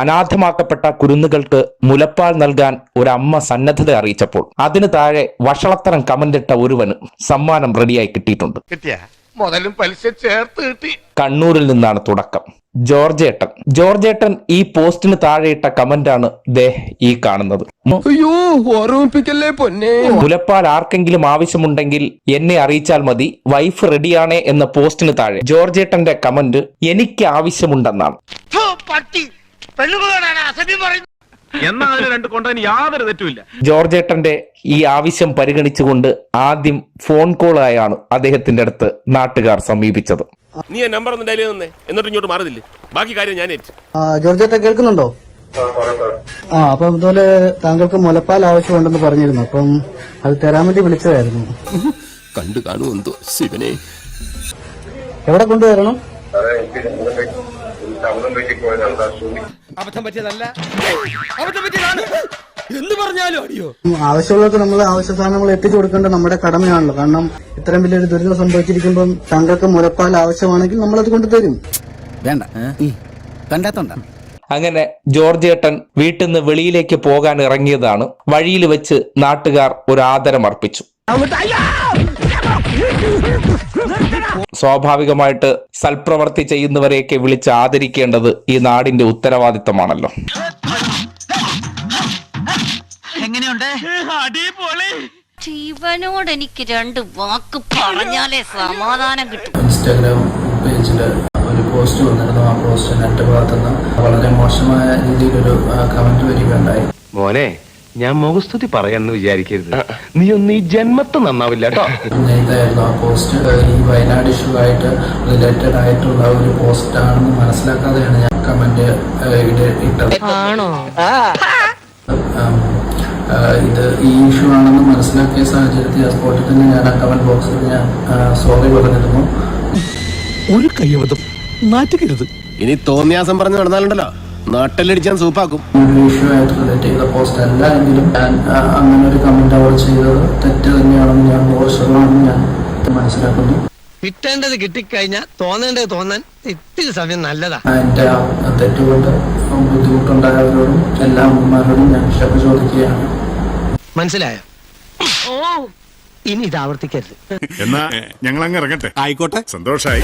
അനാഥമാക്കപ്പെട്ട കുരുന്നുകൾക്ക് മുലപ്പാൽ നൽകാൻ ഒരമ്മ സന്നദ്ധത അറിയിച്ചപ്പോൾ അതിന് താഴെ വഷളത്തരം കമന്റിട്ട ഒരുവന് സമ്മാനം റെഡിയായി കിട്ടിയിട്ടുണ്ട്. കിട്ടിയ? മുതലും പലിശ ചേർത്ത് കിട്ടി. കണ്ണൂരിൽ നിന്നാണ് തുടക്കം. ജോർജേട്ടൻ. ജോർജേട്ടൻ ഈ പോസ്റ്റിന് താഴെയിട്ട കമന്റാണ് ദേ ഈ കാണുന്നത്. അയ്യോ ഓർമ്മിപ്പിക്കല്ലേ പൊന്നെ? മുലപ്പാൽ ആർക്കെങ്കിലും ആവശ്യമുണ്ടെങ്കിൽ എന്നെ അറിയിച്ചാൽ മതി. വൈഫ് റെഡിയാണേ എന്ന പോസ്റ്റിന് താഴെ ജോർജേട്ടന്റെ കമന്റ് എനിക്ക് ആവശ്യമുണ്ടെന്നാണ്. പട്ടി. പെണ്ണുകളാണ് അസഭ്യം പറയുന്നത്. എന്നാ അതിന് രണ്ട് കൊണ്ടതിന് യാതൊരു തെറ്റുമില്ല. ജോർജേട്ടന്റെ ഈ ആവശ്യം പരിഗണിച്ചുകൊണ്ട് ആദ്യം ഫോൺ കോൾ ആയാണ് അദ്ദേഹത്തിന്റെ അടുത്ത് നാട്ടുകാർ സമീപിച്ചത്. നീ ആ നമ്പർ ഒന്ന് ഡയൽ തന്നെ. എന്നിട്ട് ഇങ്ങോട്ട് മാറുന്നില്ലേ ബാക്കി കാര്യം ഞാൻ ഏറ്റു. ആ, ജോർജേട്ട കേൾക്കുന്നുണ്ടോ? ആ അപ്പം ഇതുപോലെ താങ്കൾക്ക് മുലപ്പാൽ ആവശ്യമുണ്ടെന്ന് പറഞ്ഞിരുന്നു. അപ്പം അത് തരാൻ വേണ്ടി വിളിച്ചതായിരുന്നു. കണ്ടു കാണുമെന്തോ ശിവനെ? എവിടെ കൊണ്ടുവരണം? അബദ്ധം പറ്റിയതല്ല. അബദ്ധം പറ്റിയതാണ്. എന്ന് പറഞ്ഞാലും അടിയോ? ആവശ്യമുള്ളത് ആവശ്യമുള്ളവർക്ക് നമ്മൾ ആവശ്യ സാധനങ്ങൾ എത്തിച്ചു കൊടുക്കേണ്ടത് നമ്മുടെ കടമയാണല്ലോ. കാരണം ഇത്രയും വലിയൊരു ദുരിതം സംഭവിച്ചിരിക്കുമ്പം താങ്കൾക്ക് മുലപ്പാൽ ആവശ്യമാണെങ്കിൽ നമ്മൾ അത് കൊണ്ടുതരും. വേണ്ട. കണ്ടാത്തോണ്ട. അങ്ങനെ ജോർജ് ഏട്ടൻ വീട്ടിൽ നിന്ന് വെളിയിലേക്ക് പോകാൻ ഇറങ്ങിയതാണ്. വഴിയിൽ വെച്ച് നാട്ടുകാർ ഒരു ആദരം അർപ്പിച്ചു സ്വാഭാവികമായിട്ട് സൽപ്രവർത്തി ചെയ്യുന്നവരെയൊക്കെ വിളിച്ച് ആദരിക്കേണ്ടത് ഈ നാടിന്റെ ഉത്തരവാദിത്തമാണല്ലോ. ജീവനോട് എനിക്ക് രണ്ട് വാക്ക് പറഞ്ഞാലേ സമാധാനം കിട്ടും. ഇൻസ്റ്റാഗ്രാം പേജിൽ ഒരു പോസ്റ്റ് വന്നിരുന്നു. ആ പോസ്റ്റ് എന്റെ ഭാഗത്തുനിന്ന് വളരെ മോശമായ രീതിയിലൊരു കമന്റ് വരികയുണ്ടായി. മോനെ ഞാൻ മുഖസ്തുതി പറയാന്ന് വിചാരിക്കരുത്. നീ ഒന്ന് ഈ ജന്മത്ത് നന്നാവില്ല കേട്ടോ. ഇതായിരുന്നു ആ പോസ്റ്റ് ഈ വയനാട് ഇഷ്യൂ ആയിട്ട് റിലേറ്റഡ് ആയിട്ടുള്ള ഒരു പോസ്റ്റ് ആണെന്ന് മനസ്സിലാക്കാതെയാണ് ഞാൻ കമന്റ് ഇട്ടത്. ഇത് ഈ ഇഷ്യൂ ആണെന്ന് മനസ്സിലാക്കിയ സാഹചര്യത്തിൽ ആ സ്പോട്ടിൽ തന്നെ ഞാൻ ആ കമന്റ് ബോക്സിൽ ഞാൻ സോറി പറഞ്ഞിരുന്നു. ഒരു കയ്യബദ്ധം. നാറ്റുകരുത്. ഇനി തോന്നിയാസം പറഞ്ഞു നടന്നാലുണ്ടല്ലോ. നാട്ടിലടിച്ചാൻ സൂപ്പാക്കും. ഇഷ്യൂ ആയിട്ട് റിലേറ്റ് ചെയ്ത പോസ്റ്റ് അല്ല ഞാൻ ആ, അങ്ങനെ ഒരു കമന്റ് അവർ ചെയ്തത് തെറ്റ് തന്നെയാണെന്ന് ഞാൻ നൂറ് ശതമാനം ഞാൻ മനസ്സിലാക്കുന്നു. കിട്ടേണ്ടത് കിട്ടിക്കഴിഞ്ഞാൽ തോന്നേണ്ടത് തോന്നാൻ ഇത്തിരി സമയം നല്ലതാ. എന്റെ തെറ്റുകൊണ്ട് ബുദ്ധിമുട്ടുണ്ടായവരോടും എല്ലാ അമ്മമാരോടും ഞാൻ ക്ഷമ ചോദിക്കുകയാണ്. മനസ്സിലായോ? ഓ ഇനി ഇത് ആവർത്തിക്കരുത്. എന്നാ ഞങ്ങൾ അങ്ങ് ഇറങ്ങട്ടെ? ആയിക്കോട്ടെ. സന്തോഷായി.